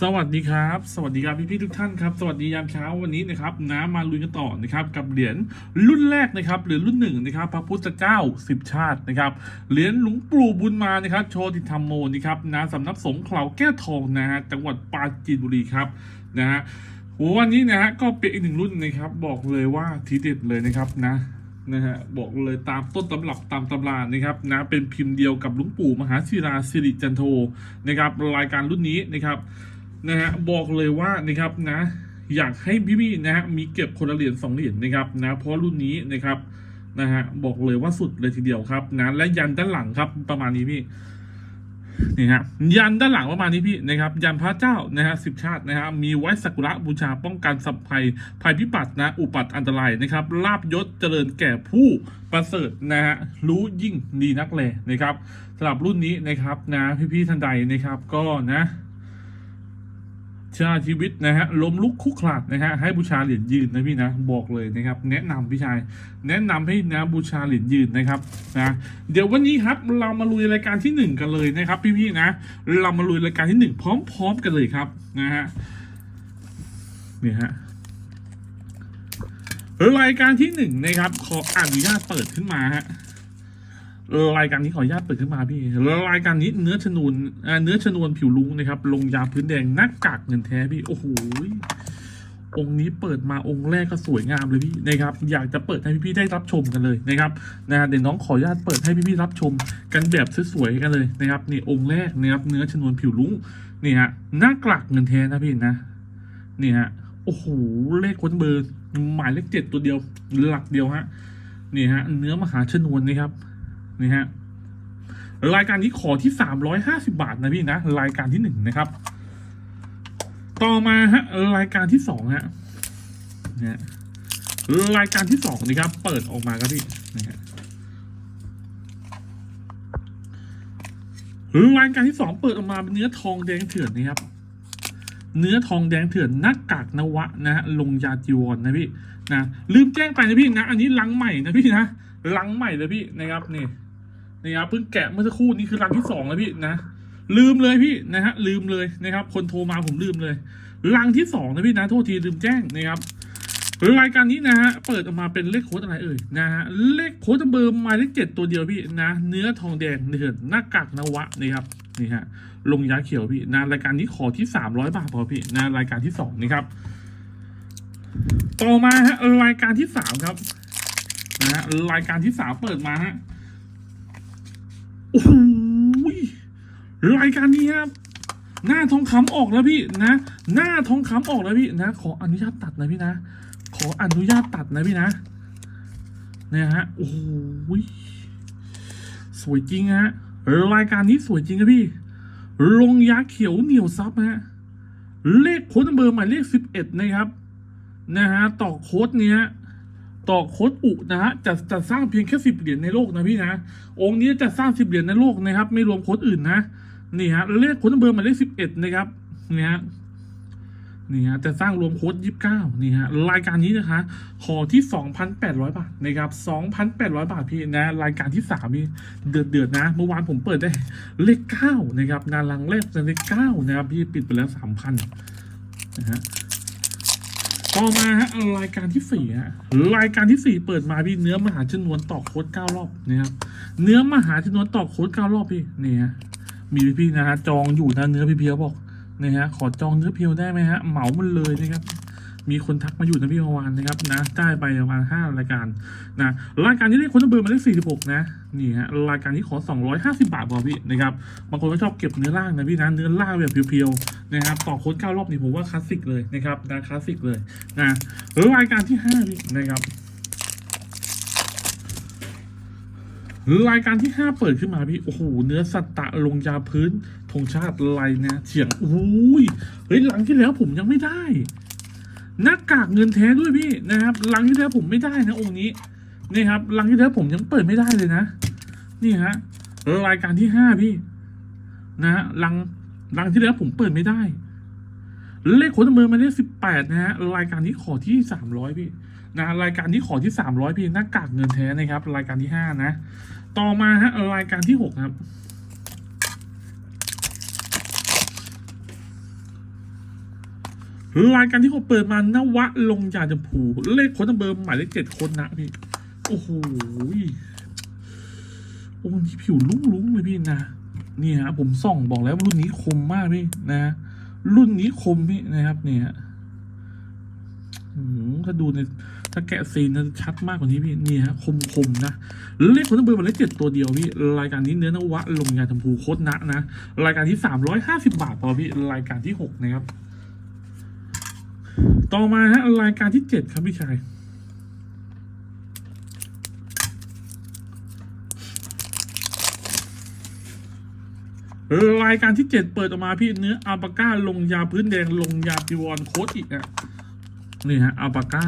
สวัสดีครับ สวัสดีครับพี่พี่ทุกท่านครับ สวัสดียามเช้าวันนี้นะครับน้ำมาลุยกันต่อนะครับกับเหรียญรุ่นแรกนะครับเหรียญรุ่นหนึ่งนะครับพระพุทธเจ้าสิบชาตินะครับเหรียญหลวงปู่บุญมานะครับโชติธรรมโมนะครับนาสำนักสงฆ์เขาแก้ทองนะฮะจังหวัดปราจีนบุรีครับนะฮะวันนี้นะฮะก็เป็นอีกหนึ่งรุ่นนะครับบอกเลยว่าทีเด็ดเลยนะครับนะ นะฮะบอกเลยตามต้นตำรับตามตำรานะครับนะเป็นพิมพ์เดียวกับหลวงปู่มหาศิราสิริจันโทนะครับรายการรุ่นนี้นะครับนะฮะบอกเลยว่านะครับนะอยากให้พี่ๆนะฮะมีเก็บคนละเหรียญสองเหรียญนะครับนะเพราะรุ่นนี้นะครับนะฮะบอกเลยว่าสุดเลยทีเดียวครับนะและยันด้านหลังครับประมาณนี้พี่ นี่ฮะยันด้านหลังประมาณนี้พี่นะครับยันพระเจ้านะฮะสิบชาตินะฮะมีไว้สักุระบูชาป้องกันสัพภัยภัยพิบัตินะอุปัตอันตรายนะครับลาบยศเจริญแก่ผู้ประเสริฐนะฮะรู้ยิ่งดีนักแลนะครับสำหรับรุ่นนี้นะครับนะพี่ๆท่านใดนะครับก็นะ ชาชีวิตนะฮะล้มลุกคุกคลานนะฮะให้บูชาเหรียญยืนนะพี่นะบอกเลยนะครับ แนะนำพี่ชาย แนะนำให้นะบูชาเหรียญยืนนะครับนะเดี๋ยววันนี้ครับเรามาลุยรายการที่หนึ่งกันเลยนะครับ พี่ๆนะ เรามาลุยรายการที่หนึ่งพร้อม ๆ กันเลยครับนะฮะนี่ฮะรายการที่หนึ่งนะครับขออนุญาตเปิดขึ้นมาฮะ รายการนี้ขออนุญาตเปิดขึ้นมาพี่ รายการนี้เนื้อชนวนเนื้อชนวนผิวลุงนะครับ ลงยาพื้นแดงหน้ากากเงินแท้พี่ โอ้โห องค์นี้เปิดมาองค์แรกก็สวยงามเลยพี่นะครับ อยากจะเปิดให้พี่ๆได้รับชมกันเลยนะครับนะฮะเดี๋ยวน้องขออนุญาตเปิดให้พี่ๆรับชมกันแบบสวยๆกันเลยนะครับนี่องค์แรกนะครับเนื้อชนวนผิวลุงนี่ฮะหน้ากากเงินแท้นะพี่นะนี่ฮะโอ้โหเลขค้นเบอร์หมายเลขเจ็ดตัวเดียวหลักเดียวฮะนี่ฮะเนื้อมหาชนวนนะครับ นี่ฮะรายการนี้ขอที่สามร้อยห้าสิบาทนะพี่นะรายการที่หนึ่งนะครับ ต่อมาฮะรายการที่สองฮะนี่ยรายการที่สองนี่ครับ เปิดออกมาครับพี่นะฮะรายการที่สองเปิดออกมาเป็นเนื้อทองแดงเถื่อนนะครับ เนื้อทองแดงเถื่อนหน้ากากนวะนะฮะลงยาจีวรนะพี่นะลืมแจ้งไปนะพี่นะ อันนี้ลังใหม่นะพี่นะลังใหม่เลยพี่นะครับนี่ นี่ครับเพิ่งแกะเมื่อสักครู่นี้คือลังที่สองแล้วพี่นะลืมเลยพี่นะฮะลืมเลยนะครับ คนโทรมาผมลืมเลยลังที่สองนะพี่นะโทษทีลืมแจ้งนะครับรายการนี้นะฮะเปิดออกมาเป็นเลขโค้ดอะไรเอ่ยนะฮะเลขโค้ดเบอร์หมายเลขเจ็ดตัวเดียวพี่นะเนื้อทองแดงเถื่อนหน้ากากนวะนะครับนี่ฮะลงยาเขียวพี่นะรายการนี้ขอที่สามร้อยบาทพอพี่นะรายการที่สองนี่ครับต่อมาฮะรายการที่สามครับนะฮะรายการที่สามเปิดมาฮะ โอ้โหรายการนี้ครับ หน้าทองคำออกแล้วพี่นะ หน้าทองคำออกแล้วพี่นะ ขออนุญาตตัดนะพี่นะ ขออนุญาตตัดนะพี่นะเนี่ยฮะโอ้โหสวยจริงฮะรายการนี้สวยจริงครับพี่ลงยาเขียวเหนียวซับฮะเลขโค้ดเบอร์หมายเลขสิบเอ็ดนะครับนะฮะต่อโค้ดเนี้ย ต่อโค้ดอุนะฮะจะจะสร้างเพียงแค่สิบเหรียญในโลกนะพี่นะ องค์นี้จะสร้างสิบเหรียญในโลกนะครับ ไม่รวมโค้ดอื่นนะนี่ฮะเลขโค้ดเบอร์มาเลขสิบเอ็ดนะครับนี่ฮะนี่ฮะจะสร้างรวมโค้ดยี่สิบเก้านี่ฮะรายการนี้นะคะขอที่สองพันแปดร้อยบาทนะครับสองพันแปดร้อยบาทพี่นะรายการที่สามนี่เดือดเดือดนะ เมื่อวานผมเปิดได้เลขเก้านะครับนาลังแรกจะเลขเก้านะครับพี่ปิดไปแล้วสามพันนะฮะ ต่อมาฮะรายการที่สี่ฮะรายการที่สี่เปิดมาพี่เนื้อมหาชนวนต่อโค้ดเก้ารอบนะครับเนื้อมหาชนวนต่อโค้ดเก้ารอบพี่นี่ฮะมีพี่ๆนะฮะจองอยู่นะเนื้อพี่เพียวบอกนะฮะขอจองเนื้อเพียวได้ไหมฮะเหมามันเลยนะครับ มีคนทักมาอยู่นะพี่เมื่อวานนะครับนะได้ไปประมาณห้ารายการนะรายการที่ได้คนเบอร์มาได้สี่สิบหกนะนี่ฮะรายการนี้ขอสองร้อยห้าสิบบาทพอพี่นะครับบางคนก็ชอบเก็บเนื้อล่างนะพี่นะเนื้อล่างแบบเพียวๆนะครับต่อโค้ดเก้ารอบนี่ผมว่าคลาสสิกเลยนะครับนะคลาสสิกเลยนะรายการที่ห้าพี่นะครับรายการที่ห้าเปิดขึ้นมาพี่ โอ้โห เนื้อสัตตะลงยาพื้นธงชาติลายนะเฉียงอุ้ยเฮ้ยหลังที่แล้วผมยังไม่ได้ หน้ากากเงินแท้ด้วยพี่นะครับลังที่แล้วผมไม่ได้นะองค์นี้นี่ครับลังที่แล้วผมยังเปิดไม่ได้เลยนะ นี่ฮะรายการที่ห้าพี่ นะฮะลังลังที่แล้วผมเปิดไม่ได้ เลขค้ดเบอมาเลขสิบแปดนะฮะรายการนี้ขอที่สามร้อยพี่นะรายการนี้ขอที่สามร้อยพี่หน้ากากเงินแท้นะครับ รายการที่ห้านะ ต่อมาฮะรายการที่หกครับ รายการที่เขาเปิดมานวะลงยาจมพูเลขคนเบอร์หมายเลขเจ็ดคนนะพี่ โอ้โหโอ้นี่ผิวลุ้งๆเลยพี่นะเนี่ฮะผมส่องบอกแล้วรุ่นนี้คมมากพี่นะ รุ่นนี้คมพี่นะครับ เนี่ยฮะถ้าดูในถ้าแกะซีนนะชัดมากกว่านี้พี่นี่ฮะคมคมๆนะเลขคนเบอร์หมายเลขเจ็ดตัวเดียวพี่รายการนี้เนื้อนวะลงยาชมพูโคตรนะนะรายการที่สามร้อยห้าสิบาทพอพี่รายการที่หกนะครับ ต่อมาฮะรายการที่เจ็ดครับพี่ชายรายการที่เจ็ดเปิดออกมาพี่เนื้ออัลปาก้าลงยาพื้นแดงลงยาปิวอนโค้ดอีกอะนี่ฮะอัลปาก้า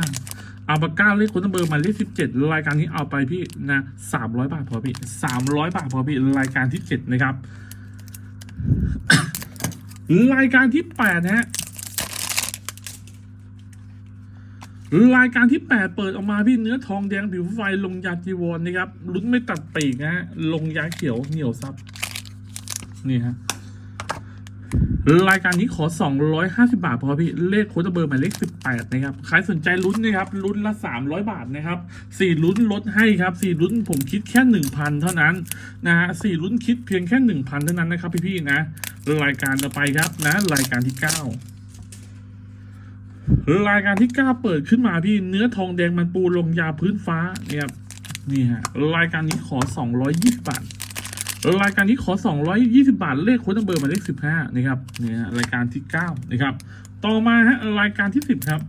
อัลปาก้าเลขคนเบอร์มาเลขสิบเจ็ดรายการนี้เอาไปพี่นะสามร้อยบาทพอพี่สามร้อยบาทพอพี่รายการที่เจ็ดนะครับ รายการที่แปดนะฮะ รายการที่ 8 เปิดออกมาพี่เนื้อทองแดงผิวไฟลงยาจีวรนะครับลุ้นไม่ตัดปีกนะฮะลงยาเขียวเหนียวซับนี่ฮะรายการนี้ขอ 250 บาทพอพี่เลขโค้ดเบอร์หมายเลข 18 นะครับ ใครสนใจลุ้นนะครับลุ้นละ 300 บาทนะครับ4ลุ้นลดให้ครับ4ลุ้นผมคิดแค่ 1,000 เท่านั้นนะฮะ4ลุ้นคิดเพียงแค่ 1,000 เท่านั้นนะครับพี่ๆนะ รายการต่อไปครับนะรายการที่ 9 รายการที่เก้าเปิดขึ้นมาพี่เนื้อทองแดงมันปูลงยาพื้นฟ้าเนี่ยครับนี่ฮะรายการนี้ขอ 220 บาท รายการนี้ขอ 220 บาท เลขโค้ดเบอร์มาเลข 15นะครับเนี่ยฮะรายการที่ 9 นะครับ ต่อมาฮะรายการที่ 10 ครับ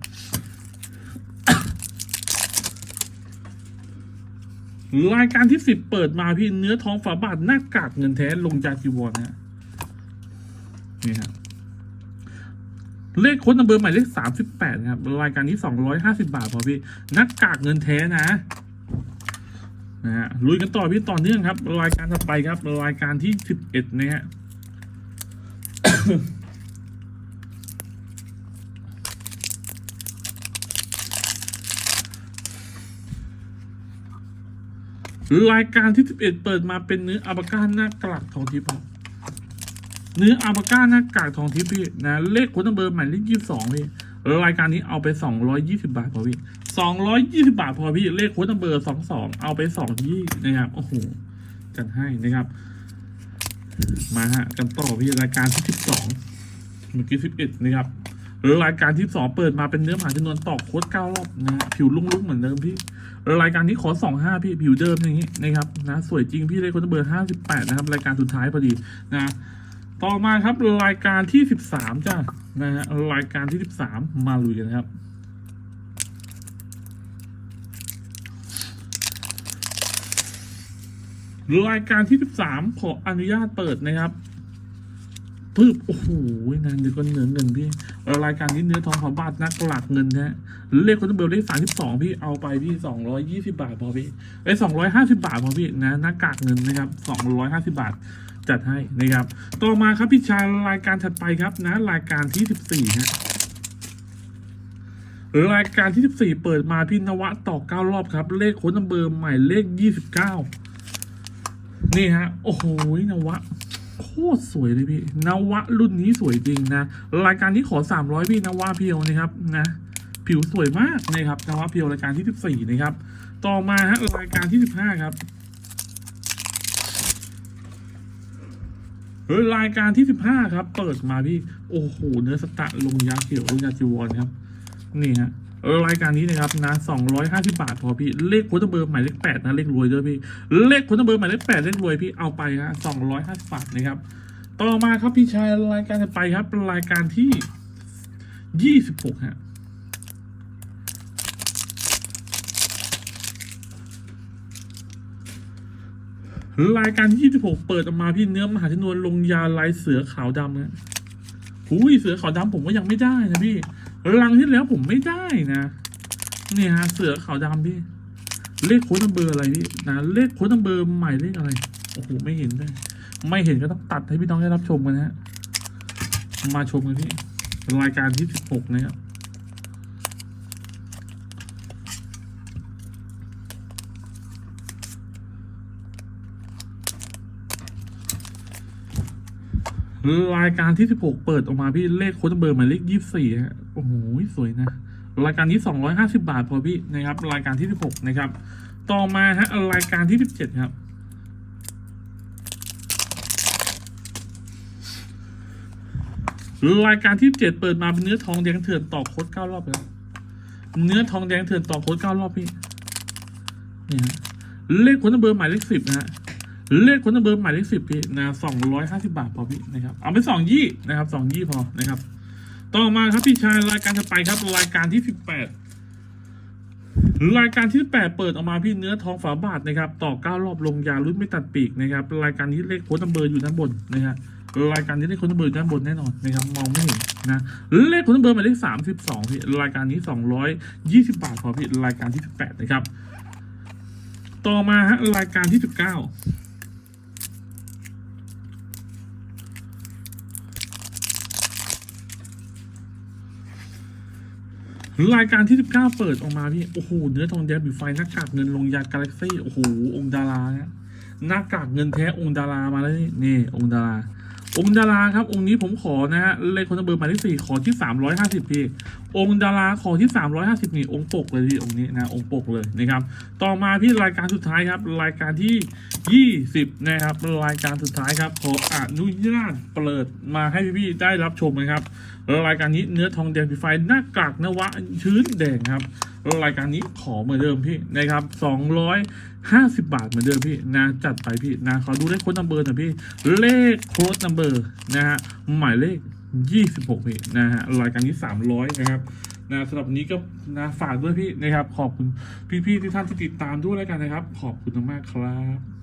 รายการที่ 10 เปิดมาพี่เนื้อทองฝาบาทหน้ากากเงินแท้ลงยาจีวรนะฮะนี่ฮะ เลขโค้ดนัมเบอร์หมายเลขสามสิบแปดครับรายการนี้สองร้อยห้าสิบาทพอพี่นักกากเงินแท้นะนะฮะลุยกันต่อพี่ต่อเนื่องครับรายการต่อไปครับรายการที่สิบเอ็ดนะฮะรายการที่สิบเอ็ดเปิดมาเป็นเนื้ออาบก้าหน้ากลักทองทิพย์ครับ เนื้ออาบาก้าหน้ากากทองทิพย์พี่นะเลขโค้ดนัมเบอร์หมายเลขยี่สิบสองพี่รายการนี้เอาไปสองร้อยยี่สิบาทพอพี่สองร้อยยี่สิบาทพอพี่เลขโค้ดนัมเบอร์สองสองเอาไปสองยี่นะครับโอ้โหจัดให้นะครับ มาฮะกันต่อพี่รายการที่สิบสองเมื่อกี้สิบเอ็ดนะครับรายการที่สองเปิดมาเป็นเนื้อหาจำนวนตอกโค้ดเก้ารอบนะฮะผิวลุ่งๆเหมือนเดิมพี่รายการนี้ขอสองห้าพี่ผิวเดิมอย่างนี้นะครับนะสวยจริงพี่เลขโค้ดนัมเบอร์ห้าสิบแปดนะครับรายการสุดท้ายพอดีนะ ต่อมาครับรายการที่สิบสามจ้ะนะฮะรายการที่สิบสามมาลุยกันครับ รายการที่สิบสามขออนุญาตเปิดนะครับปึ๊บโอ้โหนานเดี๋ยวก็เนื้อเงินพี่รายการนี้เนื้อทองขาวบาทนักหลักเงินนะเลขคนเบลเลขสามสิบสองพี่เอาไปพี่สองร้อยยี่สิบาทพอพี่ไอ้สองร้อยห้าสิบาทพอพี่นะหน้ากากเงินนะครับสองร้อยห้าสิบาท จัดให้นะครับ ต่อมาครับพี่ชายรายการถัดไปครับนะรายการที่สิบสี่ฮะรายการที่สิบสี่เปิดมาพี่นวะต่อเก้ารอบครับ เลขโค้ดนัมเบอร์ใหม่เลขยี่สิบเก้านี่ฮะ โอ้โหนวะ โคตรสวยเลยพี่ นวะรุ่นนี้สวยจริงนะ รายการที่ขอสามร้อยพี่นวะเพียวนะครับนะ ผิวสวยมากนะครับนวะเพียวรายการที่สิบสี่นะครับ ต่อมาฮะรายการที่สิบห้าครับ เฮ้ยรายการที่สิบห้าครับ เปิดมาพี่โอ้โหเนื้อสตะลงยาเขียวลงยาจีวรครับ นี่ฮะรายการนี้นะครับนะสองร้อยห้าสิบาทพอพี่ เลขโค้ดเบอร์หมายเลขแปดนะเลขรวยด้วยพี่ เลขโค้ดเบอร์หมายเลขแปดเลขรวยพี่เอาไปฮะสองร้อยห้าสิบาทนะครับ ต่อมาครับพี่ชายรายการถัดไปครับ รายการที่ยี่สิบหกฮะ รายการที่ 26 เปิดออกมาพี่เนื้อมหาชนวนลงยาลายเสือขาวดำนะหุยเสือขาวดำผมก็ยังไม่ได้นะพี่รังที่แล้วผมไม่ได้นะเนี่ยฮะเสือขาวดำพี่เลขโค้ดนัมเบอร์อะไรพี่นะเลขโค้ดนัมเบอร์ใหม่เลขอะไรโอ้โหไม่เห็นเลยไม่เห็นก็ต้องตัดให้พี่น้องได้รับชมกันนะฮะมาชมกันพี่รายการที่ 16 นะครับ รายการที่สิบหกเปิดออกมาพี่เลขโค้ดเบอร์หมายเลขยี่สี่ฮะ โอ้โห สวยนะ รายการนี้สองร้อยห้าสิบาทพอพี่นะครับ รายการที่สิบหกนะครับ ต่อมาฮะรายการที่สิบเจ็ดครับรายการที่เจ็ดเปิดมาเป็นเนื้อทองแดงเถื่อนต่อโค้ดเก้ารอบแล้วเนื้อทองแดงเถื่อนต่อโค้ดเก้ารอบพี่เนี่ยฮะเลขคนเบอร์หมายเลขสิบนะฮะ เลขคนเบอร์หมายเลขสิบพี่นะสองร้อยห้าสิบาทพอพี่นะครับ เอาไปสองยี่นะครับสองยี่พอนะครับ ต่อมาครับพี่ชายรายการจะไปครับรายการที่สิบแปดรายการที่แปดเปิดออกมาพี่เนื้อทองฝาบาทนะครับ ต่อเก้ารอบลงยารุ่นไม่ตัดปีกนะครับ รายการนี้เลขโค้ดนัมเบอร์อยู่ด้านบนนะครับรายการนี้เลขโค้ดนัมเบอร์อยู่ด้านบนแน่นอนนะครับมองไม่เห็นนะเลขโค้ดนัมเบอร์หมายเลขสามสิบสองพี่รายการนี้สองร้อยยี่สิบาทพอพี่รายการที่สิบแปดนะครับ ต่อมาฮะรายการที่สิบเก้า รายการที่ 19 เปิดออกมาพี่ โอ้โห เนื้อทองแดงบิไฟหน้ากากเงินลงยากาแล็กซี่ โอ้โห องค์ดาราเนี่ยหน้ากากเงินแท้องค์ดารามาแล้วนี่นี่องค์ดารา องค์ดาราครับองค์นี้ผมขอนะฮะเลขคนเบอร์หมายเลขสี่ขอที่350พี่องค์ดาราขอที่350นี่องค์ปกเลยพี่องค์นี้นะองค์ปกเลยนะครับต่อมาพี่รายการสุดท้ายครับ รายการที่20นะครับรายการสุดท้ายครับขออนุญาตเปิดมาให้พี่ๆได้รับชมนะครับรายการนี้เนื้อทองแดงพิไฟหน้ากากนวะชื้นแดงครับ รายการนี้ขอเหมือนเดิมพี่นะครับสองร้อยห้าสิบาทเหมือนเดิมพี่นะจัดไปพี่นะขอดูเลขโค้ดนัมเบอร์หน่อยพี่ เลขโค้ดนัมเบอร์นะฮะหมายเลขยี่สิบหกพี่นะฮะรายการนี้สามร้อยนะครับนะสำหรับนี้ก็นะฝากด้วยพี่นะครับ ขอบคุณพี่ๆที่ท่านที่ติดตามด้วยแล้วกันนะครับ ขอบคุณมากครับ